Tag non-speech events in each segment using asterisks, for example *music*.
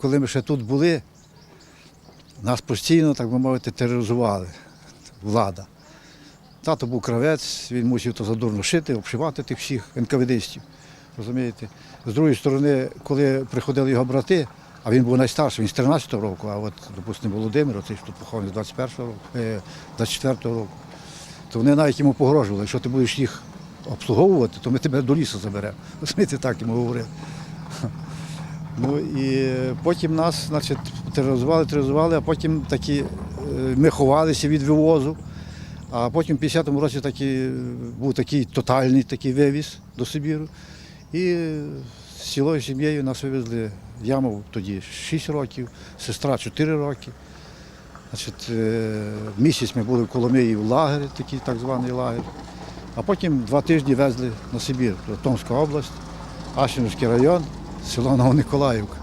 коли ми ще тут були, нас постійно, так би мовити, тероризували влада. Тато був кравець, він мусив то задурно шити, обшивати тих всіх НКВДистів. Розумієте? З другої сторони, коли приходили його брати, а він був найстарший, він з 13-го року, а от, допустимо, Володимир, оцей тут похований з 21-го року, е, 24-го року, то вони навіть йому погрожували, якщо ти будеш їх обслуговувати, то ми тебе до лісу заберемо. Розумієте, так йому говорили. Ну і потім нас значить, тероризували, тероризували, а потім такі, е, ми ховалися від вивозу. А потім в 50-му році такі, був такий тотальний такий вивіз до Сибіру. І з цілою сім'єю нас вивезли в яму тоді 6 років, сестра 4 роки. Значить, е, місяць ми були в Коломиї в лагері, такий так званий лагер. А потім два тижні везли на Сибір, Томська область, Ашинівський район, село Новониколаївка.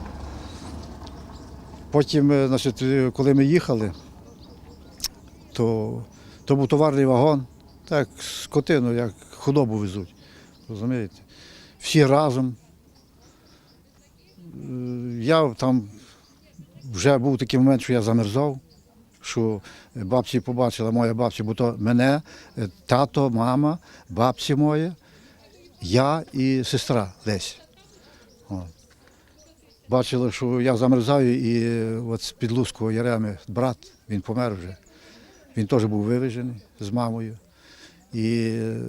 Потім, е, значить, е, коли ми їхали, то, то був товарний вагон, так скотину, як худобу везуть. Розумієте? Всі разом. Е, Я там вже був такий момент, що я замерзав, що бабці побачила, моя бабця, бо то мене, тато, мама, бабці моя, я і сестра Лесь. Бачили, що я замерзаю, і е, от з Підлузького Яреми брат, він помер вже. Він теж був вивезений з мамою. І е,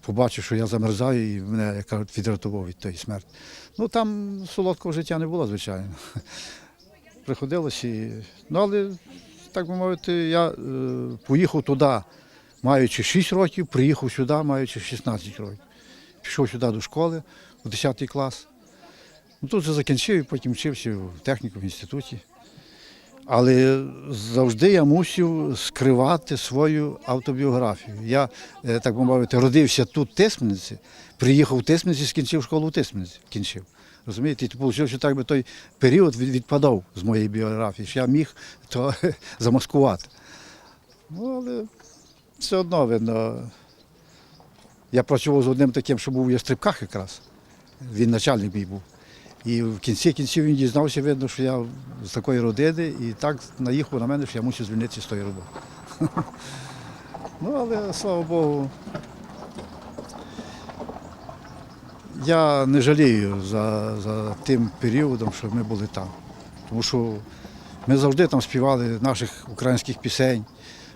побачив, що я замерзаю, і мене, як кажуть, відрятував від тої смерті. Ну там солодкого життя не було, звичайно. *laughs* Приходилось і. Ну, але, так би мовити, я е, поїхав туди, маючи 6 років, приїхав сюди, маючи 16 років. Пішов сюди до школи у 10 клас. Ну, тут же закінчив і потім вчився в техніку в інституті. Але завжди я мусив скривати свою автобіографію. Я, е, так би мовити, родився тут в Тисмениці, приїхав в Тисмениці, скінчив школу в Тисмениці. Кінчив. Розумієте, і вийшло, що так би той період відпадав з моєї біографії, що я міг то *laughs* замаскувати. Ну, але все одно видно. Я працював з одним таким, що був у Ястрибках якраз. Він начальник мій був. І в кінці кінців він дізнався, видно, що я з такої родини, і так наїхав на мене, що я мусив звільнитися з тої роботи. *laughs* Ну, але слава Богу. Я не жалію за, за тим періодом, що ми були там. Тому що ми завжди там співали наших українських пісень.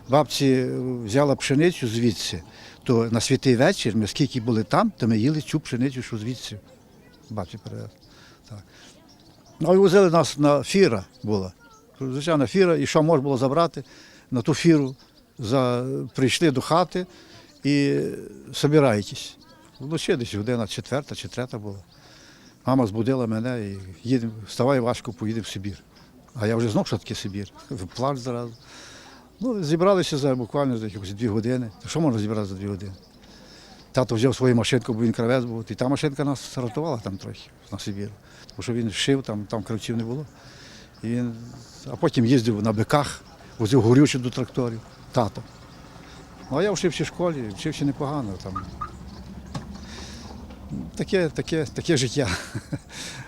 Бабці взяла пшеницю звідси, то на святий вечір ми скільки були там, то ми їли цю пшеницю, що звідси. Бабці перевезли. Так. Ну, і возили нас на фіра була. Звичайно, фіра, і що можна було забрати на ту фіру. За, прийшли до хати і собираєтесь. Вночі десь година четверта чи третя була. Мама збудила мене і їдемо, вставай важко, поїдемо в Сибір. А я вже знав, що таке Сибір. Плач зразу. Ну, зібралися за буквально за якось дві години. Що можна зібрати за дві години? Тато взяв свою машинку, бо він кравець був, і та машинка нас рятувала там трохи на Сибір. Тому що він шив, там, там кравців не було. І він, а потім їздив на биках, возив горючі до тракторів, тато. Ну, а я вчився в школі, вчився непогано. Там. Таке, таке, таке життя. *laughs*